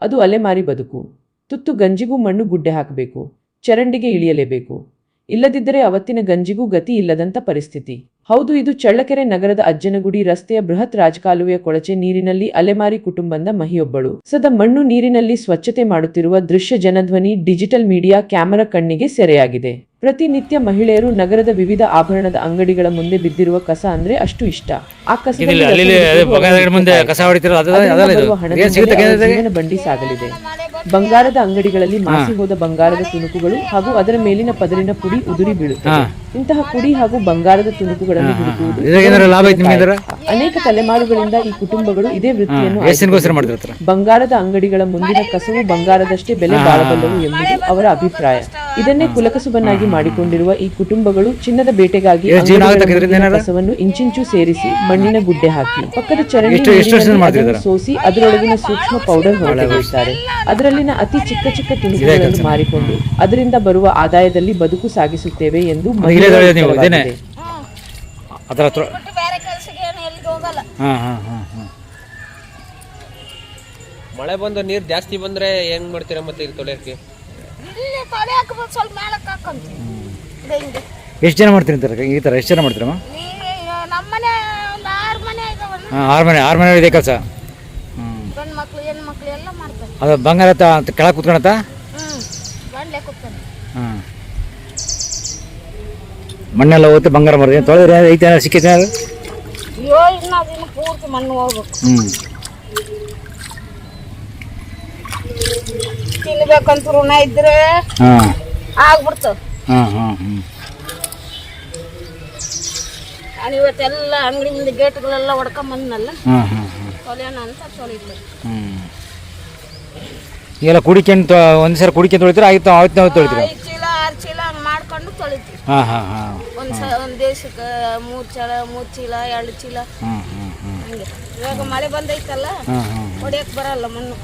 ಅದು ಅಲೆಮಾರಿ ಬದುಕು. ತುತ್ತು ಗಂಜಿಗೂ ಮಣ್ಣು ಗುಡ್ಡೆ ಹಾಕಬೇಕು. ಚರಂಡಿಗೆ ಇಳಿಯಲೇಬೇಕು. ಇಲ್ಲದಿದ್ದರೆ ಅವತ್ತಿನ ಗಂಜಿಗೂ ಗತಿ ಇಲ್ಲದಂತ ಪರಿಸ್ಥಿತಿ. ಹೌದು, ಇದು ಚಳ್ಳಕೆರೆ ನಗರದ ಅಜ್ಜನಗುಡಿ ರಸ್ತೆಯ ಬೃಹತ್ ರಾಜಕಾಲುವೆಯ ಕೊಳಚೆ ನೀರಿನಲ್ಲಿ ಅಲೆಮಾರಿ ಕುಟುಂಬದ ಮಹಿಯೊಬ್ಬಳು. ಸದ ಮಣ್ಣು ನೀರಿನಲ್ಲಿ ಸ್ವಚ್ಛತೆ ಮಾಡುತ್ತಿರುವ ದೃಶ್ಯ ಜನಧ್ವನಿ, ಡಿಜಿಟಲ್ ಮೀಡಿಯಾ, ಕ್ಯಾಮೆರಾ ಕಣ್ಣಿಗೆ ಸೆರೆಯಾಗಿದೆ. ಪ್ರತಿನಿತ್ಯ ಮಹಿಳೆಯರು ನಗರದ ವಿವಿಧ ಆಭರಣದ ಅಂಗಡಿಗಳ ಮುಂದೆ ಬಿದ್ದಿರುವ ಕಸ ಅಂದ್ರೆ ಅಷ್ಟು ಇಷ್ಟ. ಆ ಕಸದಲ್ಲಿ ಇದಿಲ್ಲ, ಇಲ್ಲಿ ರಸಗೊಬ್ಬರ ಮುಂದೆ ಕಸ ಹೊಡಿತಿರೋ ಅದಲ್ಲ ಇದು. ಬರುವ ಹಣದಿಂದಲೇ ಏನು ಸಿಗುತ್ತೆ ಅವರ ಕೇಂದ್ರದಾಗೆ? ಜೀವನ ಬಂಡಿ ಸಾಗಲಿದೆ ಬಂಗಾರದ ಅಂಗಡಿಗಳಲ್ಲಿ ಮಾಸಿ ಹೋದ ಬಂಗಾರದ ತುಣುಕುಗಳು ಹಾಗೂ ಅದರ ಮೇಲಿನ ಪದರಿನ ಪುಡಿ ಉದುರಿ ಬೀಳುತ್ತದೆ. ಇಂತಹ ಪುಡಿ ಹಾಗೂ ಬಂಗಾರದ ತುಣುಕುಗಳನ್ನು ಹುಡುಕುವುದು ಅನೇಕ ತಲೆಮಾರುಗಳಿಂದ ಈ ಕುಟುಂಬಗಳು ಇದೇ ವೃತ್ತಿಯನ್ನು ಬಂಗಾರದ ಅಂಗಡಿಗಳ ಮುಂದಿನ ಕಸವು ಬಂಗಾರದಷ್ಟೇ ಬೆಲೆ ಬಾಳಬಲ್ಲವು ಎಂಬುದು ಅವರ ಅಭಿಪ್ರಾಯ. ಇದನ್ನೇ ಕುಲಕಸುಬನ್ನಾಗಿ ಮಾಡಿಕೊಂಡಿರುವ ಈ ಕುಟುಂಬಗಳು ಚಿನ್ನದ ಬೇಟೆಗಾಗಿ ಏನ್? ಕಸವನ್ನು ಇಂಚಿಂಚು ಸೇರಿಸಿ ಮಣ್ಣಿನ ಗುಡ್ಡೆ ಹಾಕಿ ಪಕ್ಕದ ಚರಂಡಿ ಸೋಸಿ ಅದರೊಳಗಿನ ಸೂಕ್ಷ್ಮ ಪೌಡರ್ ಹೊರತೆಗೆಯುತ್ತಾರೆ ಅದರಲ್ಲಿನ ಅತಿ ಚಿಕ್ಕ ಚಿಕ್ಕ ತುಣುಕುಗಳನ್ನು ಮಾರಿಕೊಂಡು ಅದರಿಂದ ಬರುವ ಆದಾಯದಲ್ಲಿ ಬದುಕು ಸಾಗಿಸುತ್ತೇವೆ ಎಂದು ಏನು ಮಳೆ ಬಂದು ನೀರು ಜಾಸ್ತಿ ಬಂದ್ರೆ ಹೆಂಗ್ ಮಾಡ್ತೀರಾ ಮತ್ತೆ ಇಲ್ಲಿ ತೊಳೆಯಕ್ಕೆ ತೊಳೆ ಹಾಕ್ಬೇಕು ಸ್ವಲ್ಪ ಮೇಲಕ್ಕೆ ಹಾಕೊಂತೀವಿ. ಹಿಂಗೆ ಎಷ್ಟು ಜನ ಮಾಡ್ತಿರ್ತಾರೆ ಈ ಥರ ಎಷ್ಟು ಜನ ಮಾಡ್ತೀರಮ್ಮ? ನಮ್ಮನೆ ಒಂದು ಆರು ಮನೆ ಇದಾವಲ್ಲ. ಹಾಂ ಆರು ಮನೆ ಆರು ಮನೆ ಇದೆ ಕೆಲಸ? ಹ್ಞೂ ಗಂಡು ಮಕ್ಳು ಹೆಣ್ಣು ಮಕ್ಳು ಎಲ್ಲ ಮಾಡ್ತಾರೆ. ಅದು ಬಂಗಾರ ತ ಕೆಳಗೆ ಕೂತ್ಕೊಳತ್ತ ಹ್ಞೂ ಗಂಡ್ಲೆ ಕೂತ್ಕೊಂಡು ಹಾಂ. ಮಣ್ಣೆಲ್ಲ ಹೋಗುತ್ತೆ ಬಂಗಾರ ಮರ ತೊಳೆದ್ರೆ ಐತೆ ಸಿಕ್ಕಿದೆ ಅಯ್ಯೋ ಇನ್ನು ಅದಿನ್ನು ಪೂರ್ತಿ ಮಣ್ಣು ಹೋಗ್ಬೇಕು. ಹ್ಞೂ ತಿನ್ಬೇಕಂತ ಋಣ ಇದ್ರೆ ಆಗ್ಬಿಡ್ತವೆ ನಾನು ಇವತ್ತೆಲ್ಲ ಅಂಗಡಿ ಮುಂದೆ ಗೇಟ್ಗಳೆಲ್ಲ ಹೊಡ್ಕೊಂಬಂದ್ನಲ್ಲ ತೊಳೆಯೋಣ ಅಂತ ತೊಳಿತಾರೆ ಎಲ್ಲ ಕುಡಿಕೆಂತ ಒಂದು ಸಲ ಕುಡಿಕೆ ತೊಳಿತೀರ? ಆಗಿತ್ತು ಅವತ್ತು ನಾವು ತೊಳಿತೀರ? ಐದು ಚೀಲ ಆರು ಚೀಲ ಹಂಗೆ ಮಾಡ್ಕೊಂಡು ತೊಳಿತೀವಿ. ಹಾಂ ಹಾಂ ಹಾಂ. ಒಂದು ಸ ಒಂದು ದೇಶಕ್ಕೆ ಮೂರು ಚೀಲ ಮೂರು ಚೀಲ ಎರಡು ಚೀಲ. ಹಂಗೆ. ಇವಾಗ ಮಳೆ ಬಂದೈತಲ್ಲ ಹೊಡಿಯಕ್ಕೆ ಬರಲ್ಲ ಮಣ್ಣು.